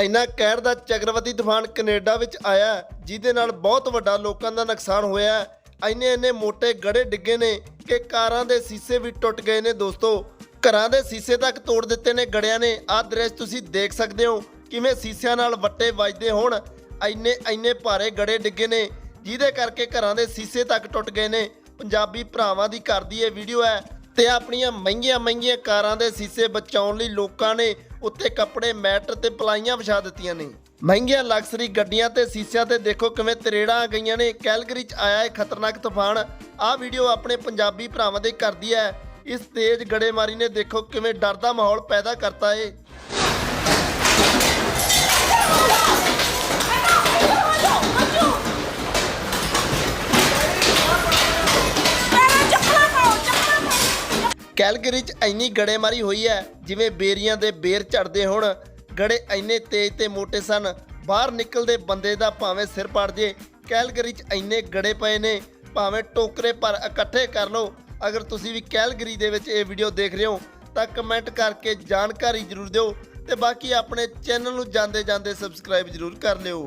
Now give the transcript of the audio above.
ਇੰਨਾ ਕਹਿਰ ਦਾ ਚੱਕਰਵਾਤੀ ਤੂਫਾਨ ਕੈਨੇਡਾ ਵਿੱਚ ਆਇਆ ਜਿਹਦੇ ਨਾਲ ਬਹੁਤ ਵੱਡਾ ਲੋਕਾਂ ਦਾ ਨੁਕਸਾਨ ਹੋਇਆ ਇੰਨੇ ਇੰਨੇ ਮੋٹے ਗੜੇ ਡਿੱਗੇ ਨੇ ਕਿ ਕਾਰਾਂ ਦੇ ਸੀਸੇ ਵੀ ਟੁੱਟ ਗਏ ਨੇ ਦੋਸਤੋ। ਘਰਾਂ ਦੇ ਸੀਸੇ ਤੱਕ ਤੋੜ ਦਿੱਤੇ ਨੇ ਗੜਿਆਂ ਨੇ। ਆਹ ਦ੍ਰਿਸ਼ ਤੁਸੀਂ ਦੇਖ ਸਕਦੇ ਹੋ, ਕਿਵੇਂ ਸੀਸਿਆਂ ਨਾਲ ਵੱਟੇ ਵੱਜਦੇ ਹੋਣ। ਇੰਨੇ ਇੰਨੇ ਭਾਰੇ ਗੜੇ ਡਿੱਗੇ ਨੇ, ਜਿਹਦੇ ਕਰਕੇ ਘਰਾਂ ਦੇ ਸੀਸੇ ਤੱਕ ਟੁੱਟ ਗਏ ਨੇ। ਪੰਜਾਬੀ ਭਰਾਵਾਂ ਦੀ ਘਰ ਦੀ ਇਹ ਵੀਡੀਓ ਹੈ ਤੇ ਆਪਣੀਆਂ ਮਹਿੰਗੀਆਂ ਮਹਿੰਗੀਆਂ ਕਾਰਾਂ ਦੇ ਸੀਸੇ ਬਚਾਉਣ ਲਈ ਲੋਕਾਂ ਨੇ ਉੱਤੇ ਕੱਪੜੇ, ਮੈਟ ਤੇ ਪਲਾਈਆਂ ਵਿਛਾ ਦਿੱਤੀਆਂ ਨੇ। ਮਹਿੰਗੀਆਂ ਲਗਜ਼ਰੀ ਗੱਡੀਆਂ ਤੇ ਸੀਸਿਆਂ ਤੇ ਦੇਖੋ ਕਿਵੇਂ ਤਰੇੜਾਂ ਆ ਗਈਆਂ ਨੇ। ਕੈਲਗਰੀ 'ਚ ਆਇਆ ਹੈ ਖਤਰਨਾਕ ਤੂਫਾਨ। ਆਹ ਵੀਡੀਓ ਆਪਣੇ ਪੰਜਾਬੀ ਭਰਾਵਾਂ ਦੇ ਕਰਦੀ ਹੈ। ਇਸ ਤੇਜ਼ ਗੜੇਮਾਰੀ ਨੇ ਦੇਖੋ ਕਿਵੇਂ ਡਰ ਦਾ ਮਾਹੌਲ ਪੈਦਾ ਕਰਤਾ ਏ। ਕੈਲਗਰੀ 'ਚ ਇੰਨੀ ਗੜੇਮਾਰੀ ਹੋਈ ਹੈ, ਜਿਵੇਂ ਬੇਰੀਆਂ ਦੇ ਬੇਰ ਝੜਦੇ ਹੋਣ। ਗੜੇ ਇੰਨੇ ਤੇਜ਼ ਤੇ ਮੋਟੇ ਸਨ, ਬਾਹਰ ਨਿਕਲਦੇ ਬੰਦੇ ਦਾ ਭਾਵੇਂ ਸਿਰ ਪੜ ਜੇ, ਕੈਲਗਰੀ 'ਚ ਇੰਨੇ ਗੜੇ ਪਏ ਨੇ, ਭਾਵੇਂ ਟੋਕਰੇ ਪਰ ਇਕੱਠੇ ਕਰ ਲਓ। ਅਗਰ ਤੁਸੀਂ ਵੀ ਕੈਲਗਰੀ ਦੇ ਵਿੱਚ ਇਹ ਵੀਡੀਓ ਦੇਖ ਰਹੇ ਹੋ, ਤਾਂ ਕਮੈਂਟ ਕਰਕੇ ਜਾਣਕਾਰੀ ਜ਼ਰੂਰ ਦਿਓ ਤੇ ਬਾਕੀ ਆਪਣੇ ਚੈਨਲ ਨੂੰ ਜਾਂਦੇ ਜਾਂਦੇ ਸਬਸਕ੍ਰਾਈਬ ਜ਼ਰੂਰ ਕਰ ਲਿਓ।